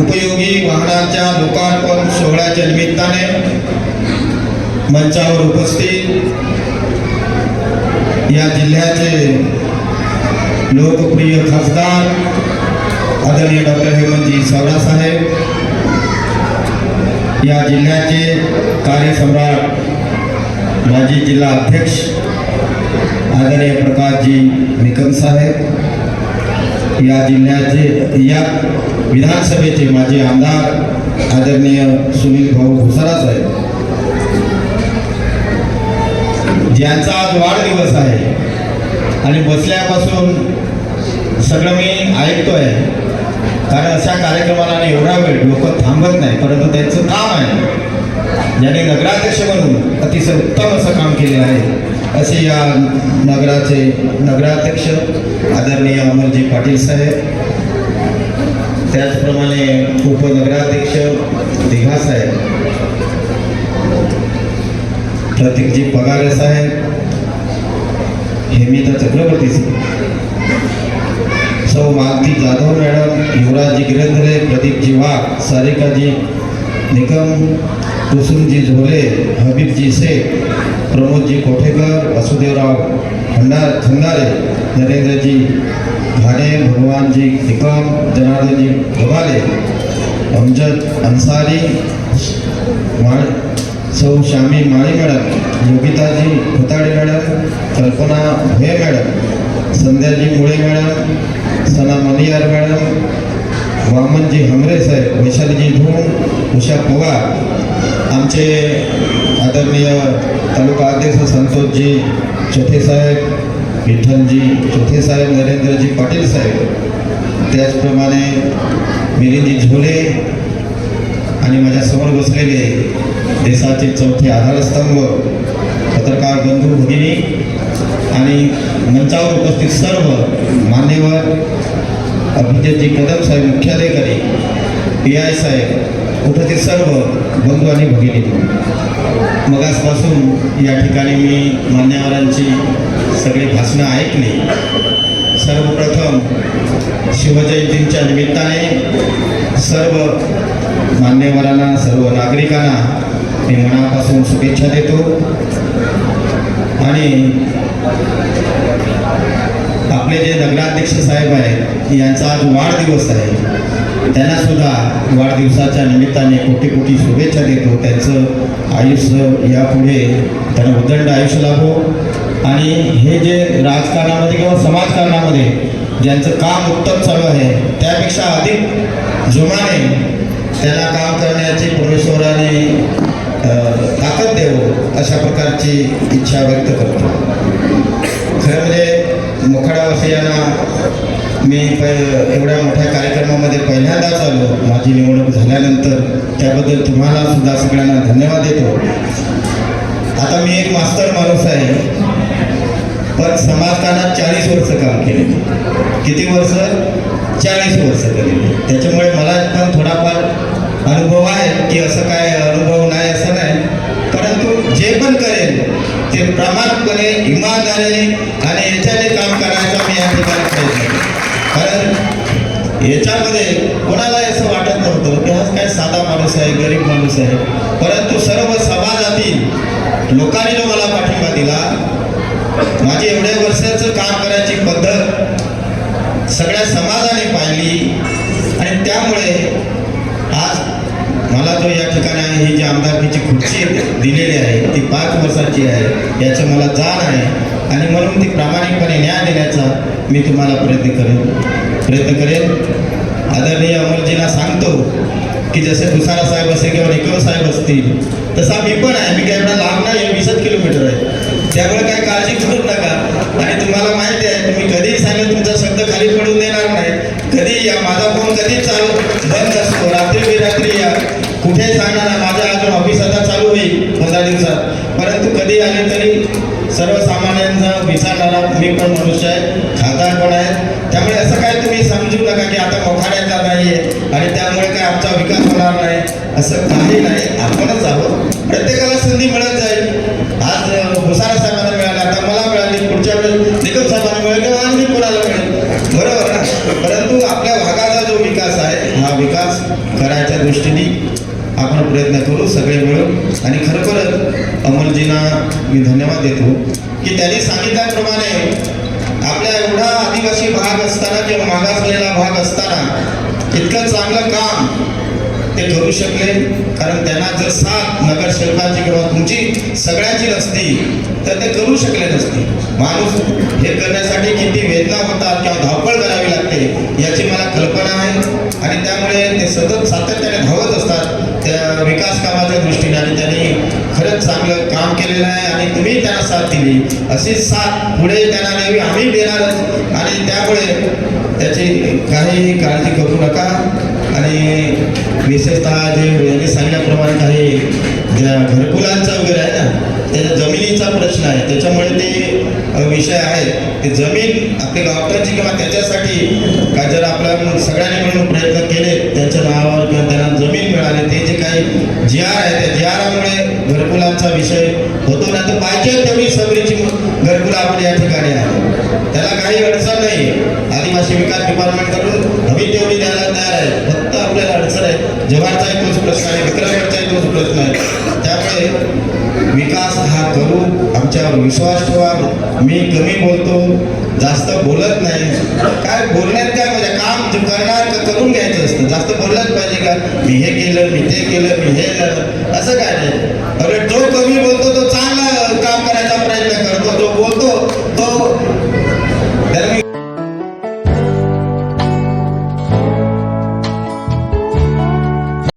उपयोगी वाहनाच्या लोकार्पण सोहळ्याच्या निमित्ताने मंचावर उपस्थित या जिल्ह्याचे लोकप्रिय खासदार आदरणीय डॉक्टर हेमंतजी सावरा साहेब या जिल्ह्याचे कार्यसम्राट माजी जिल्हा अध्यक्ष आदरणीय प्रकाशजी निकम साहेब या जिल्ह्याचे या विधानसभेचे माझे आमदार आदरणीय सुनील भाऊ भुसारा साहेब ज्यांचा आज वाढदिवस आहे आणि बसल्यापासून सगळं मी ऐकतोय. कारण अशा कार्यक्रमाला आणि एवढा वेळ लोक थांबत नाही परंतु त्यांचं काम आहे. ज्याने नगराध्यक्ष म्हणून अतिशय उत्तम असं काम केले आहे. असे या नगराचे नगराध्यक्ष आदरणीय अमरजी पाटील साहेब त्याचप्रमाणे उपनगराध्यक्ष दिघा साहेब प्रतीकजी पगारे साहेब हेमिता चक्रवर्ती साहेब. सौ मालती जाधव मॅडम युवराजजी गिरेंद्रे प्रदीपजी वाघ सारिकाजी निकम कुसुमजी झोले हबीबजी शेख प्रमोदजी कोठेकर वासुदेवराव खंडार खंडारे नरेंद्रजी घाणे भगवानजी निकम जनार्दनजी गवाले अमजद अन्सारी माळ सौ श्यामी माळी मॅडम योगिताजी खुताडे मॅडम कल्पना भे मॅडम संध्याजी मुळे मॅडम सना मनियार मॅडम वामनजी हमरे साहेब वैशालीजी धूम उषा पवार आमचे आदरणीय तालुका अध्यक्ष संतोषजी चोथे साहेब विठ्ठलजी चोथे साहेब नरेंद्रजी पाटील साहेब त्याचप्रमाणे मिलिंदजी झोले आणि माझ्यासमोर बसलेले देशाचे चौथे आधारस्तंभ पत्रकार बंधू भगिनी आणि मंचावर उपस्थित सर्व मान्यवर अभिजितजी कदम साहेब मुख्याधिकारी पी आय साहेब उपस्थित सर्व बंधू आणि भगिनी मगासपासून या ठिकाणी मी मान्यवरांची सगळी भाषणं ऐकली. सर्वप्रथम शिवजयंतीच्या निमित्ताने सर्व मान्यवरांना सर्व नागरिकांना मी मनापासून शुभेच्छा देतो. आणि आपले जे नगराध्यक्ष साहेब आहेत यांचा आज वाढदिवस आहे. त्यांना सुद्धा वाढदिवसाच्या निमित्ताने कोटी कोटी शुभेच्छा देतो. त्यांचं आयुष्य यापुढे त्यांना उदंड आयुष्य लाभो. आणि हे जे राजकारणामध्ये किंवा समाजकारणामध्ये ज्यांचं काम उत्तम चालू आहे त्यापेक्षा अधिक जोमाने त्यांना काम करण्याची परमेश्वराने ताकद देवो अशा प्रकारची इच्छा व्यक्त करतो. खरं म्हणजे मोखाडावासियांना मी प एवढ्या मोठ्या कार्यक्रमामध्ये पहिल्यांदाच आलो. माझी निवडणूक झाल्यानंतर त्याबद्दल तुम्हाला सुद्धा सगळ्यांना धन्यवाद देतो. आता मी एक मास्तर माणूस आहे. पण समाजकारणात चाळीस वर्ष काम केले. किती वर्ष? चाळीस वर्ष केले. त्याच्यामुळे मला पण थोडाफार अनुभव आहे की असं काय अनुभव नाही असं नाही. परंतु जे पण करेल ते प्रामाणिकपणे इमानदारीने आणि याच्याने काम करायचा मी या ठिकाणी प्रयत्न कारण याच्यामध्ये कोणाला असं वाटत नव्हतं की हाच काय साधा माणूस आहे गरीब माणूस आहे. परंतु सर्व समाजातील लोकांनी जो मला पाठिंबा दिला माझी एवढ्या वर्षाचं काम करायची पद्धत सगळ्या समाजाने पाहिली आणि त्यामुळे आज मला जो या ठिकाणी आहे. ही जी आमदारकीची खुर्ची दिलेली आहे ती पाच वर्षाची आहे याचं मला जाण आहे. आणि म्हणून ती प्रामाणिकपणे न्याय देण्याचा मी तुम्हाला प्रयत्न करेन. प्रयत्न करेन. आदरणीय अमरजींना सांगतो की जसे तुसारा साहेब असेल किंवा निकम साहेब असतील तसा मी पण आहे. मी काय एवढा लांब नाही आहे वीसच किलोमीटर आहे. त्यामुळे काय काळजी करू नका. आणि तुम्हाला माहिती आहे कधी सांगेल तुमचा शब्द खाली पडून देणार नाही कधी या माझा फोन कधी चालू? बंद असतो. रात्री बेरात्री या. कुठे सांगणार? माझ्या अजून ऑफिस आता चालू होईल पंधरा दिवसात परंतु कधी आले तरी सर्वसामान्यांचा विचारणारा मी पण मनुष्य आहे खासदार पण आहे. त्यामुळे असं काय तुम्ही समजू नका की आता मोखाड्याचा नाही आहे आणि त्यामुळे काय आमचा विकास होणार नाही. असं काही नाही. आपणच आहोत. प्रत्येक संधी मिळत जाईल आज अ, भुसारा साहेबांना मिळाला आता मला मिळाली पुढच्या वेळेस निकम साहेबांना मिळेल किंवा आणखी कोणाला मिळेल बरोबर ना परंतु आपल्या भागाचा जो विकास आहे हा हा विकास करायच्या दृष्टीने आपण प्रयत्न करू सगळे मिळून. आणि खरोखरच अमोलजींना मी धन्यवाद देतो की त्यांनी सांगितल्याप्रमाणे आपल्या एवढा आदिवासी भाग असताना किंवा मागासलेला भाग असताना इतकं चांगलं काम ते करू शकले. कारण त्यांना जर साथ नगरसेवकाची किंवा तुमची सगळ्याची नसती तर ते करू शकले नसते. माणूस हे करण्यासाठी किती वेदना होतात किंवा धावपळ करावी लागते याची मला कल्पना आहे. आणि त्यामुळे ते सतत सातत्याने धावत असतात. त्या विकास कामाच्या दृष्टीने आणि त्यांनी खरंच चांगलं काम केलेलं आहे आणि तुम्ही त्यांना साथ दिली. अशी साथ पुढे त्यांना नेहमी आम्ही देणारच. आणि त्यामुळे त्याची काही काळजी करू नका. आणि विशेषतः जे यांनी सांगितल्याप्रमाणे काही ज्या घरकुलांचा वगैरे आहे ना त्याच्या जमिनीचा प्रश्न आहे. त्याच्यामुळे ते विषय आहे. ते जमीन आपल्या डॉक्टरची किंवा त्याच्यासाठी का जर आपल्या सगळ्यांनी मिळून प्रयत्न केले त्यांच्या नावावर किंवा त्यांना जमीन मिळाली ते जे काही जी आर आहे त्या जी आरामुळे घरकुलांचा विषय होतो. ना तर पाहिजे तेवढी सगळीची घरकुला आपली या ठिकाणी आहे. त्याला काही अडचण नाही. आदिवासी विकास डिपार्टमेंटकडून हवी तेवढी द्यायला तयार आहे. फक्त आपल्याला अडचण आहे. जव्हारचाही तोच प्रश्न आहे विक्रमगडचाही तोच प्रश्न आहे. त्यामुळे विकास हा करू आमच्यावर विश्वास ठेवा. मी कमी बोलतो जास्त बोलत नाही. काय बोलण्यात काय म्हणजे काम करणार तर करून घ्यायचं असतं? जास्त बोललंच पाहिजे का? मी हे केलं मी ते केलं मी हे केलं. असं काय नाही.